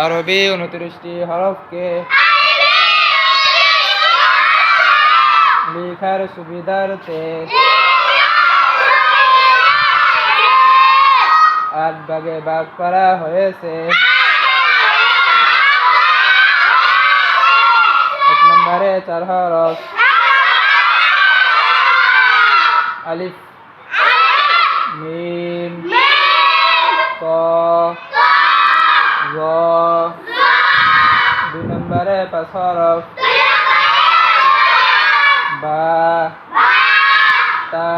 আরবি উনত্রিশটি হরফকে লিখার সুবিধার্থে আট ভাগে ভাগ করা হয়েছে। এক নম্বরে চার হরফ। আলিফ, মিম, ক, গ নম্বরে পাঁচ হরফ বা তা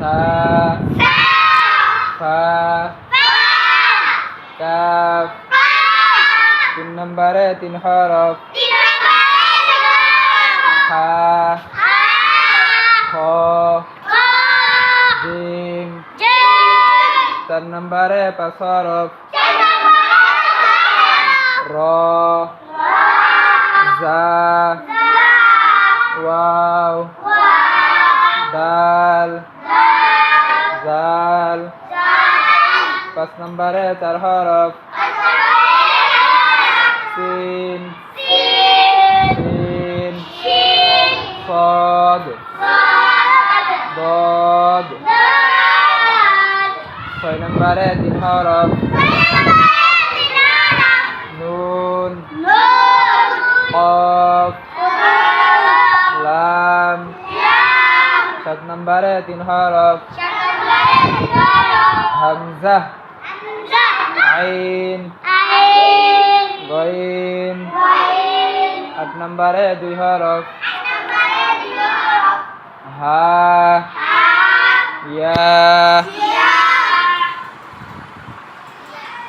সা ফা কাফ। তিন নম্বরে তিন হরফ। হা খ জিম। চার নম্বরে পাঁচ হরফ। র জা ওয়াও দাল জাল পাঁচ নম্বরে চার হরফ সিন সিন صاد ضاد ছয় নম্বরে তিন হরফ নম্বরে তিন হরফ। হামজা। আইন। গইন। আট নম্বরে দুই হরফ। হা। ইয়া।